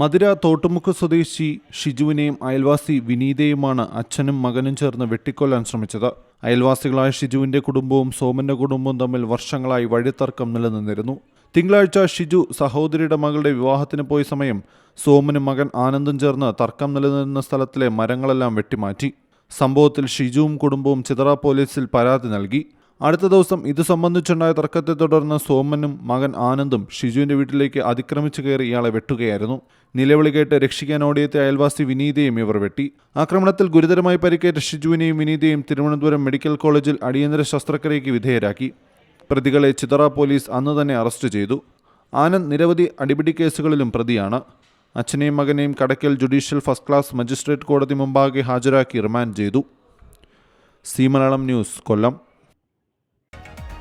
മധുര തോട്ടുമുക്ക് സ്വദേശി ഷിജുവിനെയും അയൽവാസി വിനീതയുമാണ് അച്ഛനും മകനും ചേർന്ന് വെട്ടിക്കൊല്ലാൻ ശ്രമിച്ചത്. അയൽവാസികളായ ഷിജുവിന്റെ കുടുംബവും സോമന്റെ കുടുംബവും തമ്മിൽ വർഷങ്ങളായി വഴിത്തർക്കം നിലനിന്നിരുന്നു. തിങ്കളാഴ്ച ഷിജു സഹോദരിയുടെ മകളുടെ വിവാഹത്തിന് പോയ സമയം സോമനും മകൻ ആനന്ദും ചേർന്ന് തർക്കം നിലനിന്ന സ്ഥലത്തിലെ മരങ്ങളെല്ലാം വെട്ടിമാറ്റി. സംഭവത്തിൽ ഷിജുവും കുടുംബവും ചിതറ പോലീസിൽ പരാതി നൽകി. അടുത്ത ദിവസം ഇത് സംബന്ധിച്ചുണ്ടായ തർക്കത്തെ തുടർന്ന് സോമനും മകൻ ആനന്ദും ഷിജുവിന്റെ വീട്ടിലേക്ക് അതിക്രമിച്ചു കയറി ഇയാളെ വെട്ടുകയായിരുന്നു. നിലവിളി കേട്ട് രക്ഷിക്കാൻ ഓടിയെത്തിയ അയൽവാസി വിനീതയും ഇവർ വെട്ടി. ആക്രമണത്തിൽ ഗുരുതരമായി പരിക്കേറ്റ ഷിജുവിനെയും വിനീതയും തിരുവനന്തപുരം മെഡിക്കൽ കോളേജിൽ അടിയന്തര ശസ്ത്രക്രിയയ്ക്ക് വിധേയരാക്കി. പ്രതികളെ ചിതറ പോലീസ് അന്ന് തന്നെ അറസ്റ്റ് ചെയ്തു. ആനന്ദ് നിരവധി അടിപിടി കേസുകളിലും പ്രതിയാണ്. അച്ഛനെയും മകനെയും Kadakkal judicial first class magistrate കോടതി മുമ്പാകെ ഹാജരാക്കി റിമാൻഡ് ചെയ്തു. C news Kollam.